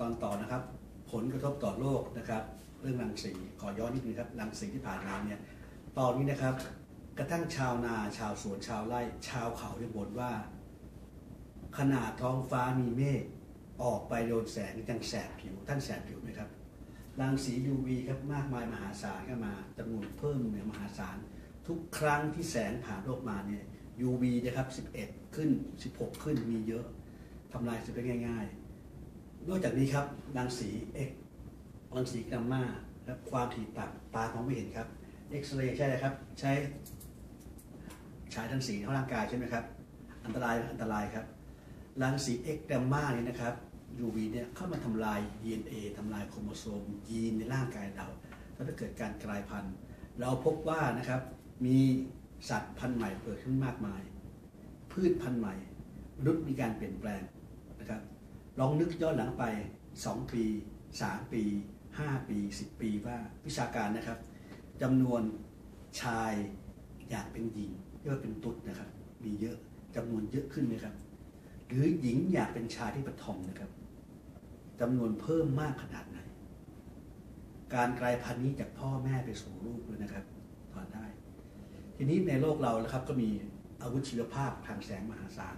ตอนต่อนะครับ ผลกระทบต่อโลกนะครับ เรื่องรังสีขอย้อนนิดนึงครับรังสีที่ผ่านมาเนี่ยตอนนี้นะครับ กระทั่งชาวนาชาวสวนชาวไร่ ชาวเขาได้บ่นว่า ขนาดท้องฟ้ามีเมฆออกไปโดนแสงยังแสบผิวท่านแสบผิวไหมครับรังสี UV ครับมากมายมหาศาลเข้ามาจำนวนเพิ่มเนี่ยมหาศาล ทุกครั้งที่แสงผ่านโลกมาเนี่ย UV นะครับ 11 ขึ้น 16 ขึ้นมีเยอะทำลายสิ่งได้ง่าย ๆ นอกจากนี้ครับรังสี X รังสีกัมมาและความถี่ต่ำตามองไม่เห็นครับเอ็กซเรย์ใช่ไหมครับ ใช้ฉายรังสีเข้าร่างกายใช่ไหมครับ อันตรายอันตรายครับรังสีเอ็กกัมมานี่นะครับ UV เนี่ยเข้ามาทำลาย DNA ทำลายโครโมโซมยีนในร่างกายเราทำให้เกิดการกลายพันธุ์ เราพบว่านะครับมีสัตว์พันธุ์ใหม่เกิดขึ้นมากมาย พืชพันธุ์ใหม่มนุษย์มีการเปลี่ยนแปลงนะครับ ลองนึกย้อนหลังไป 2 ปี 3 ปี 5 ปี 10 ปีว่าวิชาการนะครับจำนวนชายอยากเป็นหญิงเรียกว่าเป็นตุ๊ดนะครับ มีเยอะจำนวนเยอะขึ้นไหมครับ หรือหญิงอยากเป็นชายที่ปฐมนะครับจำนวนเพิ่มมากขนาดไหน การกลายพันธุ์นี้จากพ่อแม่ไปสู่ลูกเลยนะครับถอนได้ ทีนี้ในโลกเรานะครับก็มีอาวุธชีวภาพทางแสงมหาศาล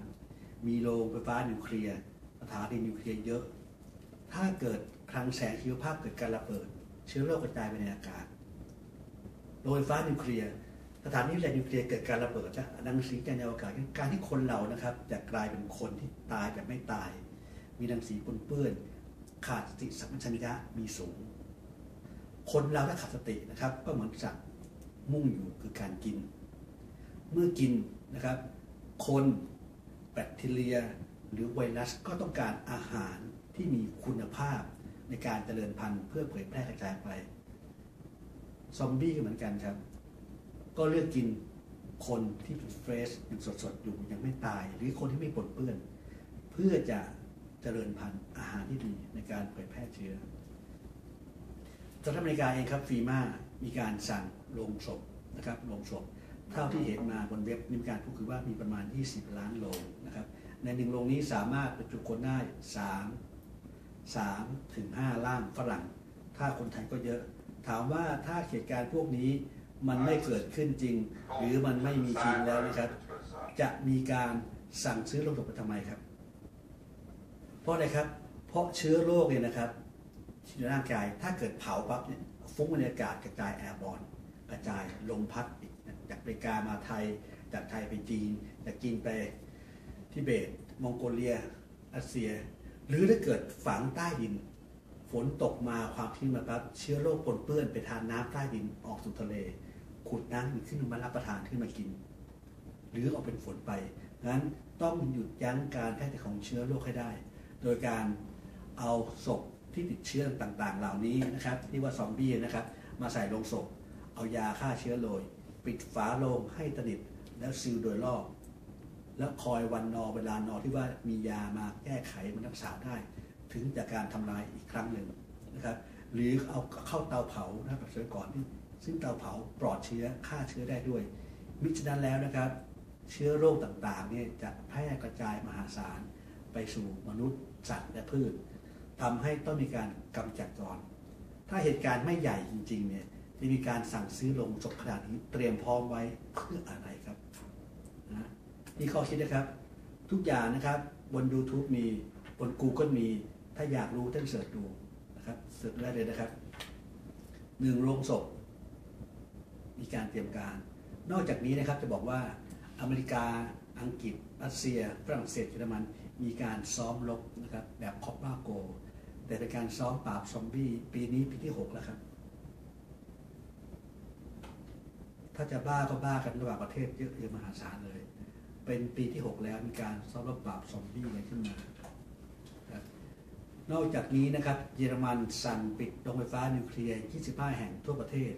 มีโรงไฟฟ้านิวเคลียร์ สถานีนิวเคลียร์เยอะ ถ้าเกิดคลังแสงชีวภาพเกิดการระเบิด เชื้อโรคกระจายไปในอากาศโรงไฟฟ้านิวเคลียร์สถานีวิทยนิวเคลียร์เกิดการระเบิดและรังสีจากในอากาศการที่คนเรานะครับจะกลายเป็นคนที่ตายแบบไม่ตาย มีรังสีปนเปื้อน ขาดสติสัมปชัญญะมีสูง คนเราถ้าขาดสตินะครับ ก็เหมือนสัตว์มุ่งอยู่คือการกิน เมื่อกินนะครับ คนแบคทีเรีย หรือไวรัสก็ต้องการอาหารที่มีคุณภาพในการเจริญพันธุ์เพื่อเผยแพร่กระจายไป ซอมบี้ก็เหมือนกันครับ ก็เลือกกินคนที่เป็นเฟรชยังสดๆ อยู่ยังไม่ตาย หรือคนที่ไม่ปนเปื้อน เพื่อจะเจริญพันธุ์อาหารที่ดีในการเผยแพร่เชื้อสหรัฐอเมริกาเองครับฟีมามีการสั่งลงศพนะครับลงศพ เท่าที่เห็นมาบนเว็บนิมการพูดคือว่ามีประมาณ 20 ล้านโลงนะครับ ในหนึ่งโรงนี้สามารถบรรจุคนได้3 3ถึง5ล่างฝรั่ง ถ้าคนไทยก็เยอะ ถามว่าถ้าเหตุการณ์พวกนี้มันไม่เกิดขึ้นจริง หรือมันไม่มีจริงแล้วนะครับ จะมีการสั่งซื้อลงศพไปทำไมครับ เพราะอะไรครับ เพราะเชื้อโรคเนี่ยนะครับที่ในร่างกายถ้าเกิดเผาปั๊บเนี่ยฟุ้งบรรยากาศกระจายแอร์บอลกระจายลมพัดจากอเมริกามาไทย จากไทยไปจีนจากจีนไป ทิเบต มองโกเลียรัสเซีย หรือถ้าเกิดฝังใต้ดิน ฝนตกมาความชื้นมาปั๊บเชื้อโรคปนเปื้อนไปทานน้ำใต้ดินออกสู่ทะเล ขุดน้ำมันขึ้นมารับประทานขึ้นมากิน หรือออกเป็นฝนไปงั้นต้องหยุดยั้งการแพร่ของเชื้อโรคให้ได้ โดยการเอาศพที่ติดเชื้อต่างๆ เหล่านี้นะครับที่ว่าซอมบี้นะครับ มาใส่ลงศพ เอายาฆ่าเชื้อโรยปิดฝาโลงให้สนิทแล้วซีลโดยรอบ แล้วคอยวันนอเวลานอที่ว่ามียามาแก้ไขมันรักษาได้ ถึงจากการทำลายอีกครั้งหนึ่งนะครับ หรือเอาเข้าเตาเผานะแบบสมัยก่อนที่ซึ่งเตาเผาปลอดเชื้อฆ่าเชื้อได้ด้วย มิฉะนั้นแล้วนะครับ เชื้อโรคต่างๆเนี่ยจะแพร่กระจายมหาศาลไปสู่มนุษย์สัตว์และพืชทำให้ต้องมีการกำจัดก่อน ถ้าเหตุการณ์ไม่ใหญ่จริงๆเนี่ยจะมีการสั่งซื้อลงศพขนาดนี้เตรียมพร้อมไว้เพื่ออะไรครับ นี่ข้อคิดนะครับ ทุกอย่างนะครับ บน YouTube มีบน Google มี ถ้าอยากรู้ท่านเสิร์ชดูนะครับเสิร์ชได้เลยนะครับหนึ่งโรงศพมีการเตรียมการ นอกจากนี้นะครับจะบอกว่าอเมริกาอังกฤษรัสเซีย ฝรั่งเศสเยอรมันมีการซ้อมรบนะครับแบบคอปมาโก แต่เป็นการซ้อมปราบซอมบี้ปีนี้ปีที่ 6 แล้วครับ ถ้าจะบ้าก็บ้ากันระหว่างประเทศเยอะเยอะมหาศาลเลย เป็นปีที่ 6 แล้วมีการซ้อมรบปราบซอมบี้อะไรขึ้นมานอกจากนี้นะครับเยอรมันสั่งปิดโรงไฟฟ้านิวเคลียร์ 25 แห่งทั่วประเทศ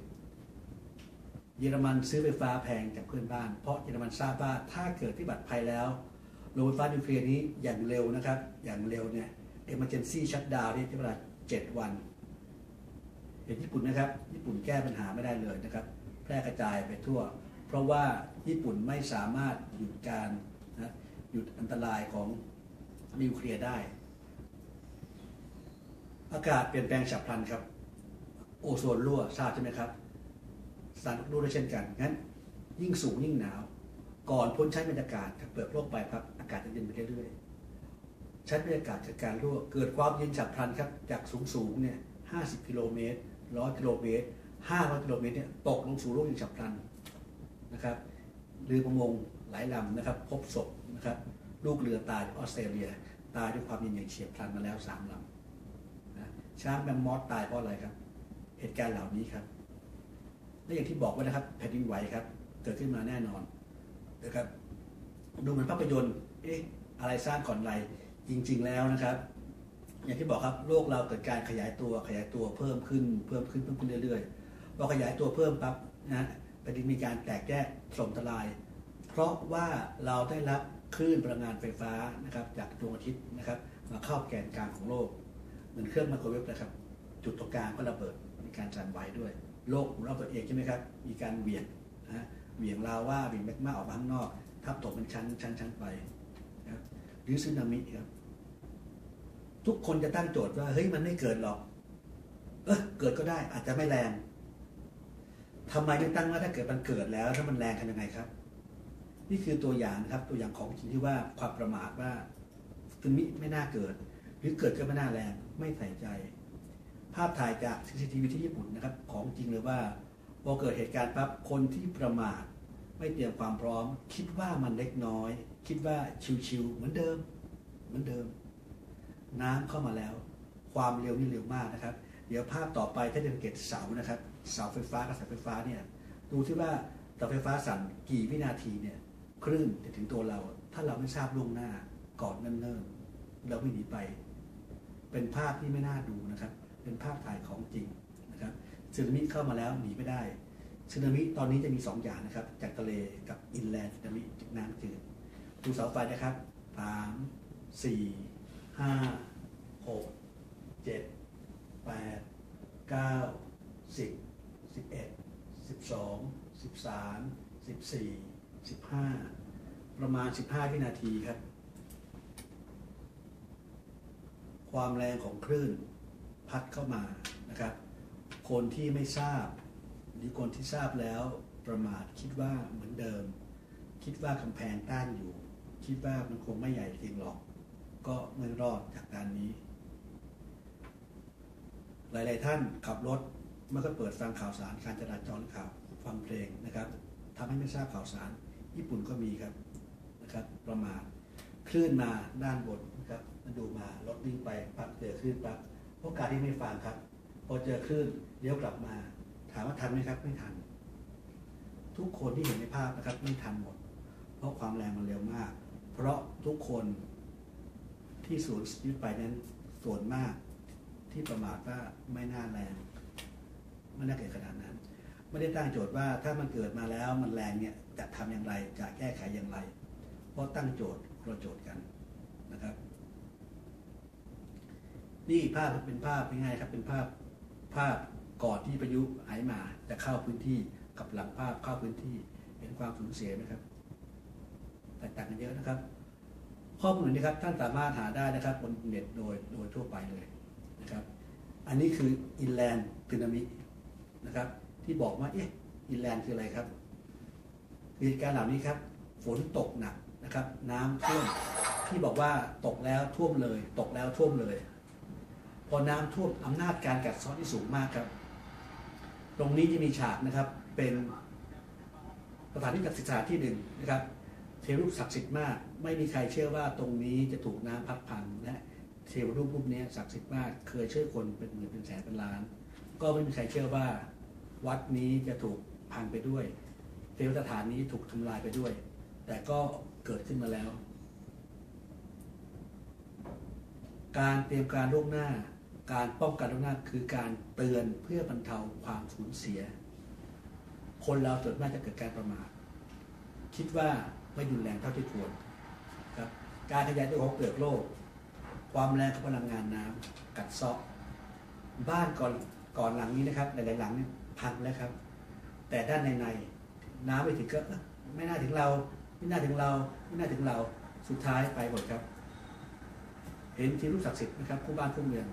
เยอรมันซื้อไฟฟ้าแพงจากเพื่อนบ้าน เพราะเยอรมันทราบว่าถ้าเกิดที่บัตรภัยแล้วโรงไฟฟ้านิวเคลียร์นี้อย่างเร็วนะครับ อย่างเร็วเนี่ย emergency shutdown นี่ใช้เวลา7วันเห็นญี่ปุ่นนะครับ ญี่ปุ่นแก้ปัญหาไม่ได้เลยนะครับ แพร่กระจายไปทั่ว ราะว่าญี่ปุ่นไม่สามารถหยุดการนะหยุดอันตรายของนิวเคลียร์ได้ อากาศเปลี่ยนแปลงฉับพลันครับ โอโซนรั่วทราบใช่ไหมครับสารรั่วด้วยเช่นกันงั้น ยิ่งสูงยิ่งหนาว ก่อนพ้นชั้นบรรยากาศถ้าเปิดโลกไปครับอากาศจะเย็นไปเรื่อยๆชั้นบรรยากาศจากการรั่วเกิดความเย็นฉับพลันครับจากสูงสูงเนี่ย50กิโลเมตร100กิโลเมตร500กิโลเมตรเนี่ยตกลงสู่โลกอย่างฉับพลัน นะครับเรือประมงหลายลำนะครับ พบศพนะครับ ลูกเรือตายออสเตรเลีย ตายด้วยความเย็นอย่างเฉียบพลันมาแล้วสามลำนะช้างแมมมอสตายเพราะอะไรครับ เหตุการณ์เหล่านี้ครับและอย่างที่บอกไว้นะครับแผ่นดินไหวครับ เกิดขึ้นมาแน่นอนนะครับดูเหมือนภาพยนตร์เอ๊ะอะไรสร้างก่อนอะไรจริง ๆ แล้วนะครับ อย่างที่บอกครับโลกเราเกิดการขยายตัวขยายตัวเพิ่มขึ้นเพิ่มขึ้นเพิ่มขึ้นเรื่อยๆพอขยายตัวเพิ่มปั๊บนะฮะ แผ่นดินมีการแตกแยกถล่มทลาย เพราะว่าเราได้รับคลื่นพลังงานไฟฟ้านะครับจากดวงอาทิตย์นะครับมาเข้าแกนกลางของโลกเหมือนเครื่องไมโครเวฟนะครับ จุดตรงกลางก็ระเบิดมีการสั่นไหวด้วย โลกของเราตัวเองใช่ไหมครับ มีการเหวี่ยงนะฮะเหวี่ยงลาว่าเหวี่ยงแมกมาออกมาข้างนอก ทับตกเป็นชั้นชั้นชั้นไปนะครับหรือสึนามิครับทุกคนจะตั้งโจทย์ว่าเฮ้ยมันไม่เกิดหรอก เออเกิดก็ได้อาจจะไม่แรง ทำไมไม่ตั้งว่าถ้าเกิดมันเกิดแล้วถ้ามันแรงกันยังไงครับ นี่คือตัวอย่างนะครับตัวอย่างของจริงที่ว่าความประมาทว่าสึนมิไม่น่าเกิด หรือเกิดก็ไม่น่าแรงไม่ใส่ใจ ภาพถ่ายจาก CCTV ที่ญี่ปุ่นนะครับของจริงเลยว่าพอเกิดเหตุการณ์ปั๊บคนที่ประมาทไม่เตรียมความพร้อม คิดว่ามันเล็กน้อย คิดว่าชิวๆเหมือนเดิม เหมือนเดิม น้ำเข้ามาแล้ว ความเร็วนี่เร็วมากนะครับ เดี๋ยวภาพต่อไปถ้าจะสังเกตเสานะครับ เสาไฟฟ้ากับสายไฟฟ้าเนี่ยดูที่ว่าเสาไฟฟ้าสั่นกี่วินาทีเนี่ยคลื่นจะถึงตัวเรา ถ้าเราไม่ทราบล่วงหน้าก่อนเนิ่นๆเราไม่หนีไป เป็นภาพที่ไม่น่าดูนะครับ เป็นภาพถ่ายของจริงนะครับสึนามิเข้ามาแล้วหนีไม่ได้สึนามิตอนนี้จะมีสองอย่างนะครับ จากทะเลกับอินแลนด์สึนามิจากน้ำจืดดูเสาไฟนะครับสามสี่ห้าหกเจ็ดแปดเก้าสิบ สิบเอ็ดสิบสองสิบสามสิบสี่สิบห้าประมาณสิบห้าวินาทีครับ ความแรงของคลื่นพัดเข้ามานะครับ คนที่ไม่ทราบ หรือคนที่ทราบแล้วประมาทคิดว่าเหมือนเดิม คิดว่ากำแพงต้านอยู่ คิดว่ามันคงไม่ใหญ่จริงหรอก ก็ไม่รอดจากการนี้ หลาย ๆ ท่านขับรถ ไม่ก็เปิดฟังข่าวสารการจราจรข่าวฟังเพลงนะครับทำให้ไม่ทราบข่าวสาร ญี่ปุ่นก็มีครับนะครับ ประมาทคลื่นมาด้านบนนะครับมาดูมารถวิ่งไปปั๊บเจอคลื่นปั๊บโอกาสที่ไม่ฟังครับ พอเจอคลื่นเลี้ยวกลับมา ถามว่าทันไหมครับไม่ทัน ทุกคนที่เห็นในภาพนะครับไม่ทันหมด เพราะความแรงมันเร็วมาก เพราะทุกคนที่สูญชีวิตไปนั้นส่วนมากที่ประมาทว่าไม่น่าแรง ไม่น่าเกิดขนาดนั้น ไม่ได้ตั้งโจทย์ว่าถ้ามันเกิดมาแล้วมันแรงเนี่ยจะทำอย่างไรจะแก้ไขอย่างไร เพราะตั้งโจทย์คนละโจทย์กันนะครับ นี่ภาพเป็นภาพง่ายๆครับ เป็นภาพภาพก่อนที่พายุไหมาจะเข้าพื้นที่กับหลังภาพเข้าพื้นที่เห็นความสูญเสียไหมครับแตกต่างกันเยอะนะครับ ข้อมูลนี้ครับท่านสามารถหาได้นะครับบนเน็ตโดยโดยทั่วไปเลยนะครับ อันนี้คืออินแลนด์สึนามิ นะครับ ที่บอกว่าเอ๊ะอินแลนด์คืออะไรครับเหตุการณ์เหล่านี้ครับ ฝนตกหนักนะครับ น้ำท่วมที่บอกว่าตกแล้วท่วมเลย ตกแล้วท่วมเลย พอน้ำท่วมอำนาจการกัดเซาะที่สูงมากครับ ตรงนี้จะมีฉากนะครับเป็นสถานที่ศักดิ์สิทธิ์สถาที่หนึ่งนะครับเทวรูปศักดิ์สิทธิ์มาก ไม่มีใครเชื่อว่าตรงนี้จะถูกน้ำพัดพังและเทวรูปรูปนี้ศักดิ์สิทธิ์มาก เคยช่วยคนเป็นหมื่นเป็นแสนเป็นล้าน ก็ไม่มีใครเชื่อว่า วัดนี้จะถูกพังไปด้วยเทวสถานนี้ถูกทำลายไปด้วย แต่ก็เกิดขึ้นมาแล้ว การเตรียมการล่วงหน้า การป้องกันล่วงหน้าคือการเตือนเพื่อบรรเทาความสูญเสีย คนเราส่วนมากจะเกิดการประมาทคิดว่าไม่รุนแรงเท่าที่ควรครับการขยายตัวของเปลือกโลก ความแรงของพลังงานน้ำกัดเซาะบ้านก่อนก่อนหลังนี้นะครับหลายๆหลังเนี่ย พังแล้วครับ แต่ด้านในในๆน้ำไม่ถึงก็ไม่น่าถึงเรา ไม่น่าถึงเรา ไม่น่าถึงเราสุดท้ายไปหมดครับ เห็นที่รูปศักดิ์สิทธิ์นะครับคู่บ้านคู่เมือง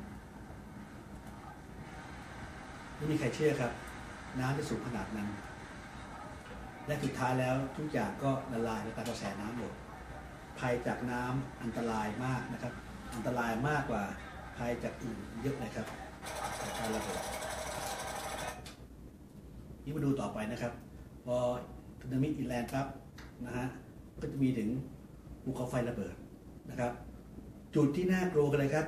ไม่มีใครเชื่อครับ น้ำจะสูงขนาดนั้น และสุดท้ายแล้วทุกอย่างก็ละลายในตามกระแสน้ำหมดภัยจากน้ำอันตรายมากนะครับ อันตรายมากกว่าภัยจากอื่นเยอะเลยครับการระเบิด นี่มาดูต่อไปนะครับ พอสึนามิอินแลนด์ครับนะฮะก็จะมีถึงภูเขาไฟระเบิดนะครับ จุดที่น่ากลัวกันเลยครับ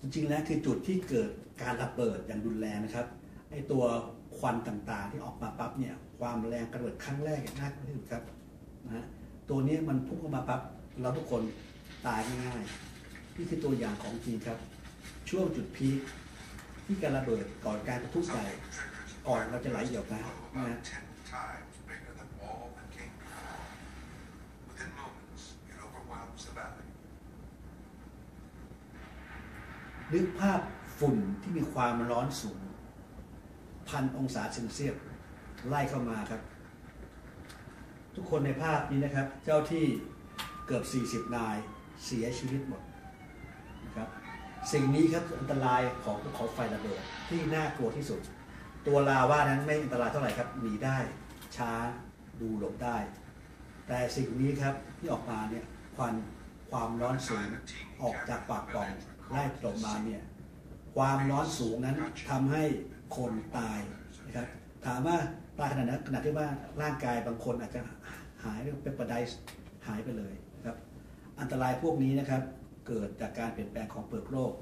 จริงๆแล้วคือจุดที่เกิดการระเบิดอย่างรุนแรงนะครับไอตัวควันต่างๆ ที่ออกมาปั๊บเนี่ยความแรงกระเบิดครั้งแรกอย่างน่ากลัวที่สุดครับนะฮะตัวนี้มันพุ่งเข้ามาปั๊บเราทุกคนตายง่ายๆนี่คือตัวอย่างของจริงครับ ช่วงจุดพีคที่การระเบิดก่อนการกระทุ้ใส่ ก่อนเราจะไหลหยดนะนะนึกภาพฝุ่นที่มีความร้อนสูง พันองศาเซลเซียสไล่เข้ามาครับ ทุกคนในภาพนี้นะครับ เจ้าที่เกือบ 40 นายเสียชีวิตหมดนะครับ สิ่งนี้ครับอันตรายของภูเขาไฟระเบิดที่น่ากลัวที่สุด ตัวลาว่านั้นไม่อันตรายเท่าไหร่ครับหนีได้ช้าดูหลบได้ แต่สิ่งนี้ครับที่ออกมาเนี่ยควันความร้อนสูงออกจากปากปล่องไล่ตกมาเนี่ยความร้อนสูงนั้นทำให้คนตายนะครับถามว่าตายขนาดนั้นขนาดที่ว่าร่างกายบางคนอาจจะหายเป็นประไดหายไปเลยครับอันตรายพวกนี้นะครับเกิดจากการเปลี่ยนแปลงของเปลือกโลก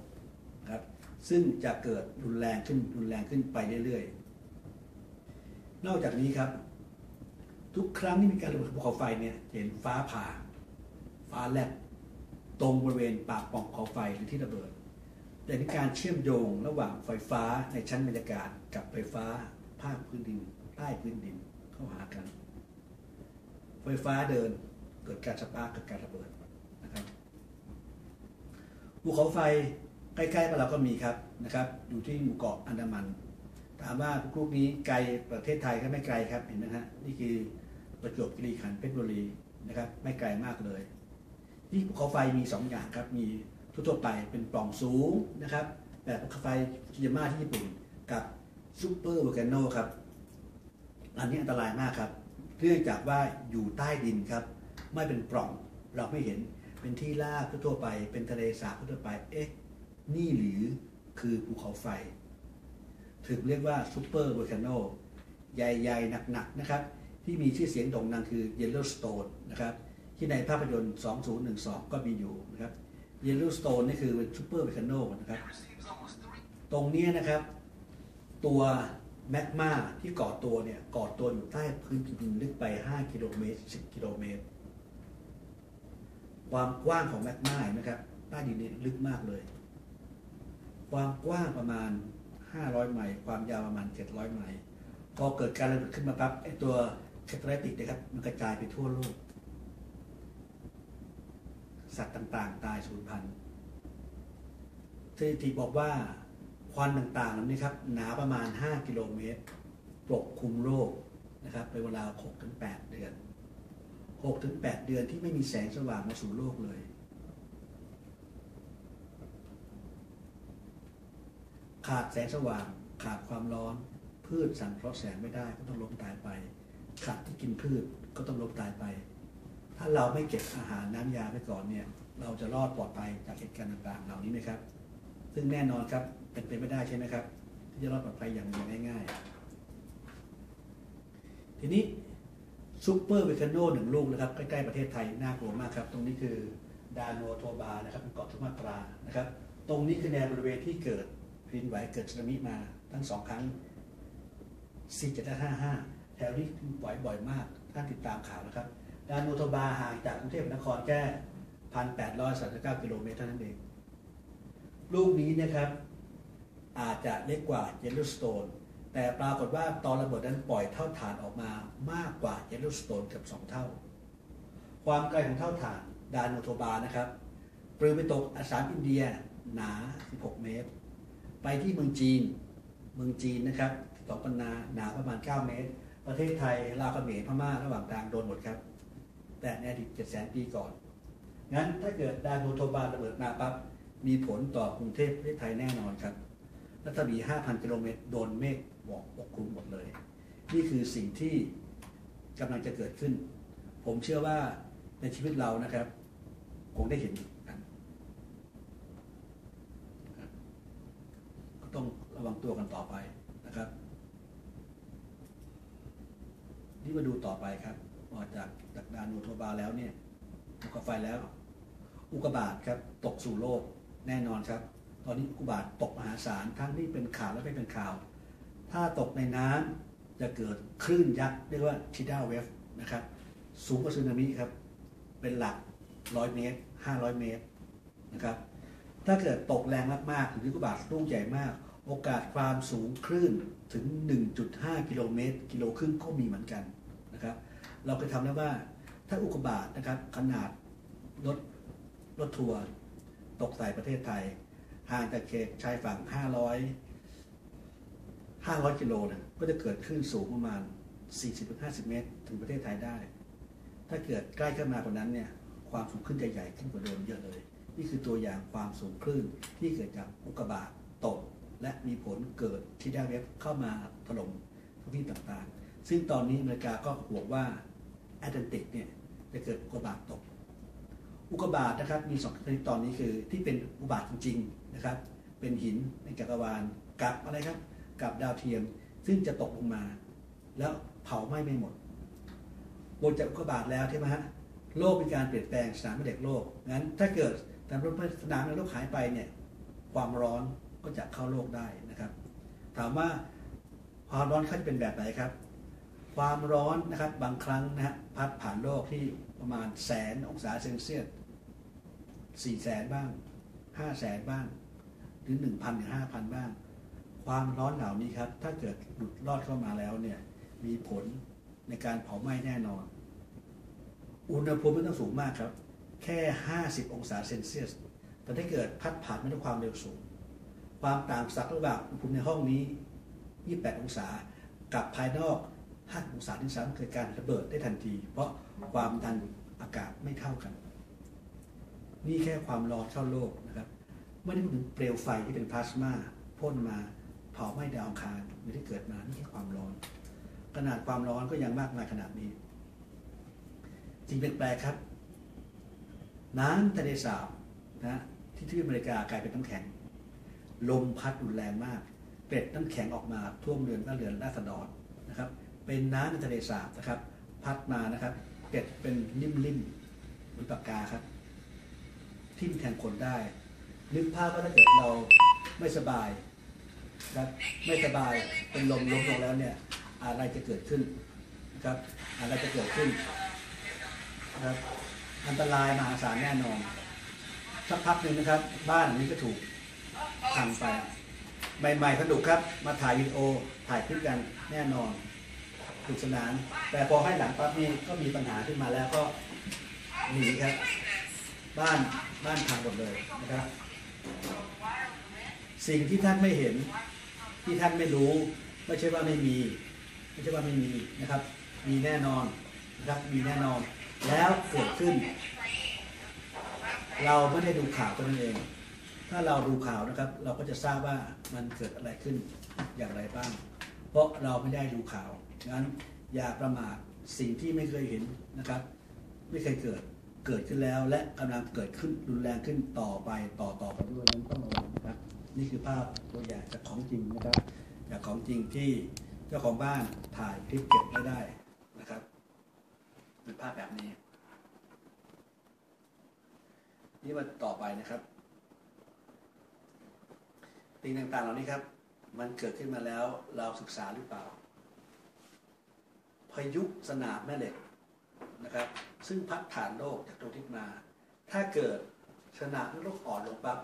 ครับซึ่งจะเกิดรุนแรงขึ้นรุนแรงขึ้นไปเรื่อยๆ นอกจากนี้ครับ ทุกครั้งที่มีการระเบิดภูเขาไฟเนี่ยเห็นฟ้าผ่า ฟ้าแลบตรงบริเวณปากปล่องภูเขาไฟหรือที่ระเบิด แต่ในการเชื่อมโยงระหว่างไฟฟ้าในชั้นบรรยากาศกับไฟฟ้าภาคพื้นดิน ใต้พื้นดินเข้าหากัน ไฟฟ้าเดินเกิดการสปาร์กเกิดการระเบิดนะครับภูเขาไฟใกล้ๆบ้านเราก็มีครับนะครับ อยู่ที่หมู่เกาะอันดามัน ถามว่าพวกนี้ไกลประเทศไทยก็ไม่ไกลครับเห็นไหมฮะนี่คือประจวบคีรีขันธ์เพชรบุรีนะครับ ไม่ไกลมากเลยที่ภูเขาไฟมีสองอย่างครับ มีทั่วๆไปเป็นปล่องสูงนะครับ แบบภูเขาไฟฟูจิยาม่าที่ญี่ปุ่นกับซูเปอร์โวลคาโนครับ อันนี้อันตรายมากครับเนื่องจากว่าอยู่ใต้ดินครับ ไม่เป็นปล่องเราไม่เห็นเป็นที่ราบทั่วๆไป เป็นทะเลสาบทั่วไป เอ๊ะ นี่หรือคือภูเขาไฟ ถึงเรียกว่าซูเปอร์โวลคาโนใหญ่ๆ หนักๆ นะครับ ที่มีชื่อเสียงโด่งดังคือ Yellowstone นะครับ ที่ในภาพยนตร์ 2012 ก็มีอยู่นะครับ Yellowstone นี่คือเป็นซูเปอร์โวลคาโนนะครับ ตรงนี้นะครับ ตัวแมกมาที่ก่อตัวเนี่ยก่อตัวอยู่ใต้พื้นดินลึกไป 5 กิโลเมตร 10 กิโลเมตร ความกว้างของแมกมาเห็นะครับใต้ดินนี่ลึกมากเลย ความกว้างประมาณ 500 ไมล์ความยาวประมาณ 700 ไมล์พอเกิดการระเบิดขึ้นมาปั๊บไอตัวแคทาติกนะครับ มันกระจายไปทั่วโลก สัตว์ต่างๆ ตายสูญพันธุ์สถิติบอกว่าควันต่างๆเหล่านี้ครับ หนาประมาณ 5 กิโลเมตร ปกคลุมโลกนะครับเป็นเวลา 6-8 เดือน 6-8 เดือนที่ไม่มีแสงสว่างมาสู่โลกเลย ขาดแสงสว่าง ขาดความร้อน พืชสังเคราะห์แสงไม่ได้ก็ต้องล้มตายไป ขาดที่กินพืชก็ต้องล้มตายไป ถ้าเราไม่เก็บอาหารน้ำยาไว้ก่อนเนี่ยเราจะรอดปลอดภัยจากเหตุการณ์ต่างๆ เหล่านี้ไหมครับ ซึ่งแน่นอนครับเป็นไปไม่ได้ใช่ไหมครับ ที่จะรอดปลอดภัยอย่างง่ายๆ ทีนี้ซูเปอร์เวคาโนหนึ่งลูกนะครับ ใกล้ๆ ประเทศไทย น่ากลัวมากครับ ตรงนี้คือดาโนโทบานะครับเป็นเกาะสุมาตรานะครับ ตรงนี้คือแนวบริเวณที่เกิด แผ่นดินไหวเกิดสึนามิมาทั้งสองครั้ง4755แถวนี้ไหวบ่อยมากท่าติดตามข่าวนะครับดานูโทบาห่างจากกรุงเทพมหานครแค่1,839กิโลเมตรเท่านั้นเอง ลูกนี้นะครับอาจจะเล็กกว่าเยลโลสโตนแต่ปรากฏว่าตอนระเบิดนั้นปล่อยเท่าฐานออกมามากกว่าเยลโลสโตนเกือบ2เท่า ความไกลของเท่าฐานดานูโทบานะครับปลือไปตกอาสามอินเดียหนา 16 เมตร ไปที่เมืองจีน เมืองจีนนะครับสองปันนาหนาประมาณ 9 เมตร ประเทศไทยลาวเขมรพม่าระหว่างกลางโดนหมดครับ แต่ในอดีต7แสนปีก่อน งั้นถ้าเกิดดานูโทบาระเบิดมาปั๊บมีผลต่อกรุงเทพประเทศไทยแน่นอนครับรัศมี 5,000 กิโลเมตร โดนเมฆหมอกปกคลุมหมดเลย นี่คือสิ่งที่กำลังจะเกิดขึ้น ผมเชื่อว่าในชีวิตเรานะครับ คงได้เห็นกันก็ ต้องระวังตัวกันต่อไปนะครับนี่มาดูต่อไปครับออกจากจากดานโนโทบาแล้วเนี่ยภูเขาไฟแล้ว อุกกาบาตครับตกสู่โลกแน่นอนครับ ตอนนี้อุกกาบาตตกมหาศาลทั้งที่เป็นข่าวและไม่เป็นข่าว ถ้าตกในน้ำจะเกิดคลื่นยักษ์เรียกว่าทิดาเวฟนะครับ สูงกว่าสึนามิครับ เป็นหลัก100เมตร500เมตรนะครับ ถ้าเกิดตกแรงมากๆถึงอุกกาบาตลูกใหญ่มาก โอกาสความสูงคลื่นถึง 1.5 กิโลเมตร กิโลครึ่งก็มีเหมือนกันนะครับ เราเคยทำแล้วว่าถ้าอุกกาบาตนะครับขนาดรถรถทัวร์ตกใส่ประเทศไทย ห่างจากเขตชายฝั่ง 500 500 กิโลเนี่ยก็จะเกิดคลื่นสูงประมาณ 40-50 เมตร ถึงประเทศไทยได้ ถ้าเกิดใกล้เข้ามากว่านั้นเนี่ยความสูงขึ้นจะใหญ่ขึ้นกว่าเดิมเยอะเลย นี่คือตัวอย่างความสูงคลื่นที่เกิดจากอุกกาบาตตก และมีผลเกิดที่ได้เว็บเข้ามาถล่มพื้นที่ต่างๆ ซึ่งตอนนี้อเมริกาก็ห่วงว่าแอตแลนติกเนี่ยจะเกิดอุกบาตตก อุกบาตนะครับมีสองชนิดตอนนี้คือที่เป็นอุกบาตจริงๆนะครับเป็นหินในจักรวาลกับอะไรครับกับดาวเทียมซึ่งจะตกลงมา แล้วเผาไหม้ไม่หมดบนจากอุกบาตแล้วใช่ไหมฮะโลกมีการเปลี่ยนแปลงสนามแม่เหล็กโลกงั้นถ้าเกิดสนามสนามแม่เหล็กโลกหายไปเนี่ยความร้อน ก็จะเข้าโลกได้นะครับ ถามว่าความร้อนเขาจะเป็นแบบไหนครับ ความร้อนนะครับบางครั้งนะฮะพัดผ่านโลกที่ประมาณแสนองศาเซนเซียสสี่แสนบ้างห้าแสนบ้าง หรือหนึ่งพันถึงห้าพันบ้าง ความร้อนเหล่านี้ครับ ถ้าเกิดหลุดรอดเข้ามาแล้วเนี่ยมีผลในการเผาไหม้แน่นอน อุณหภูมิไม่ต้องสูงมากครับ แค่ 50 องศาเซนเซียส แต่ถ้าเกิดพัดผ่านไม่ด้วยความเร็วสูง ความต่างสักระหว่างอุณหภูมิในห้องนี้ 28 องศา กับภายนอก 5 องศาที่สามเกิดการระเบิดได้ทันที เพราะความดันอากาศไม่เท่ากัน นี่แค่ความร้อนเข้าโลกนะครับไม่ได้พูดถึงเปลวไฟที่เป็นพลาสมาพ่นมาเผาไหม้ดาวคารไม่ได้เกิดมานี่แค่ความร้อน ขนาดความร้อนก็ยังมากมายขนาดนี้จริงเป็นแปลกครับน้ำทะเลสาบนะที่ที่อเมริกากลายเป็นน้ำแข็ง ลมพัดรุนแรงมาก เกล็ดน้ำแข็งออกมาท่วมเรือนบ้านเรือนราษฎรนะครับ เป็นน้ำในทะเลสาบนะครับ พัดมานะครับ เกล็ดเป็นริมๆเหมือนปากกาครับ ทิ่มแทงคนได้นึกภาพว่าถ้าเกิดเราไม่สบายนะครับไม่สบายเป็นลมล้มลงแล้วเนี่ย อะไรจะเกิดขึ้นนะครับ อะไรจะเกิดขึ้นนะครับอันตรายมหาศาลแน่นอนสักพักหนึ่งนะครับ บ้านนี้ก็ถูก พังไป ใหม่ๆสนุกครับ มาถ่ายวิดีโอถ่ายคลิปกันแน่นอนสนุกสนาน แต่พอให้หลังปั๊บนี่ก็มีปัญหาขึ้นมาแล้วก็หนีครับ บ้านบ้านพังหมดเลยนะครับ สิ่งที่ท่านไม่เห็นที่ท่านไม่รู้ ไม่ใช่ว่าไม่มี ไม่ใช่ว่าไม่มีนะครับ มีแน่นอนนะครับมีแน่นอน แล้วเกิดขึ้น เราไม่ได้ดูข่าวตัวนั้นเอง ถ้าเราดูข่าวนะครับ เราก็จะทราบว่ามันเกิดอะไรขึ้นอย่างไรบ้าง เพราะเราไม่ได้ดูข่าวงั้นอย่าประมาทสิ่งที่ไม่เคยเห็นนะครับ ไม่เคยเกิดเกิดขึ้นแล้ว และกำลังเกิดขึ้นรุนแรงขึ้นต่อไปต่อต่อไปด้วยนั้นต้องระวังนะครับนี่คือภาพตัวอย่างจากของจริงนะครับจากของจริงที่เจ้าของบ้านถ่ายคลิปเก็บไว้ได้นะครับเป็นภาพแบบนี้ นี่มาต่อไปนะครับ สิ่งต่างๆ เหล่านี้ครับ มันเกิดขึ้นมาแล้วเราศึกษาหรือเปล่า พายุสนามแม่เหล็กนะครับ ซึ่งพัดผ่านโลกจากดวงอาทิตย์มา ถ้าเกิดสนามโลกอ่อนลงปั๊บ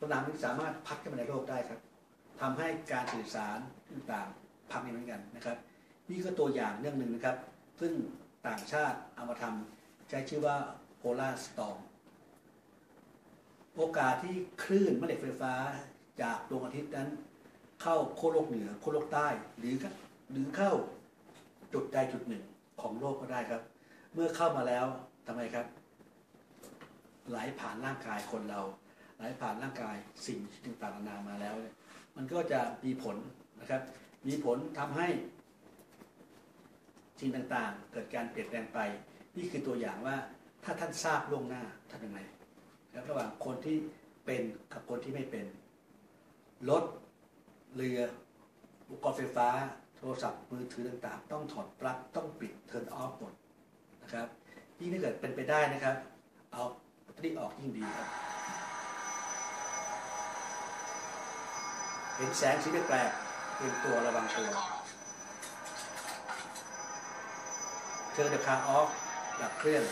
สนามนี้สามารถพัดเข้ามาในโลกได้ครับทำให้การสื่อสารต่างๆพังเหมือนกันนะครับ นี่ก็ตัวอย่างเรื่องหนึ่งนะครับ ซึ่งต่างชาติเอามาทำใช้ชื่อว่า polar storm โอกาสที่คลื่นแม่เหล็กไฟฟ้า จากดวงอาทิตย์นั้น เข้าโคโลกเหนือโคโลกใต้หรือหรือเข้าจุดใดจุดหนึ่งของโลกก็ได้ครับ เมื่อเข้ามาแล้วทำไมครับ ไหลผ่านร่างกายคนเรา ไหลผ่านร่างกายสิ่งต่างๆนานามาแล้ว มันก็จะมีผลนะครับ มีผลทำให้สิ่งต่างๆ เกิดการเปลี่ยนแปลงไป นี่คือตัวอย่างว่าถ้าท่านทราบล่วงหน้าทำยังไงระหว่างคนที่เป็นกับคนที่ไม่เป็น รถเรืออุปกรณ์ไฟฟ้า โทรศัพท์มือถือต่างๆ ต้องถอดปลั๊กต้องปิด turn off หมดนะครับยิ่งถ้าเกิดเป็นไปได้นะครับ เอาแบตเตอรี่ออกยิ่งดีครับ เห็นแสงสีแปลกๆเตรียมตัวระวังตัวเธอเดคาออฟดับเครื่อง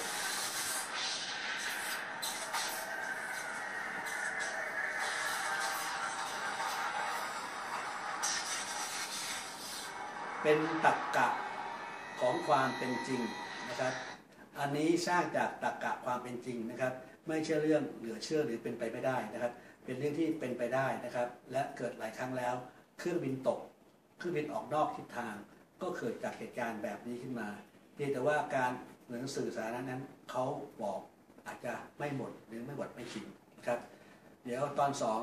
เป็นตักกะของความเป็นจริงนะครับ อันนี้สร้างจากตักกะความเป็นจริงนะครับ ไม่ใช่เรื่องเหลือเชื่อหรือเป็นไปไม่ได้นะครับ เป็นเรื่องที่เป็นไปได้นะครับ และเกิดหลายครั้งแล้ว เครื่องบินตก เครื่องบินออกนอกทิศทาง ก็เกิดจากเหตุการณ์แบบนี้ขึ้นมาเพียงแต่ว่าการหมือนสื่อสารนั้นเขาบอกอาจจะไม่หมดหรือไม่หมดไม่ชินนะครับ เดี๋ยวตอนสอง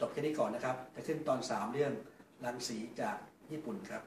จบแค่นี้ก่อนนะครับ จะขึ้นตอนสามเรื่องรังสีจากญี่ปุ่นครับ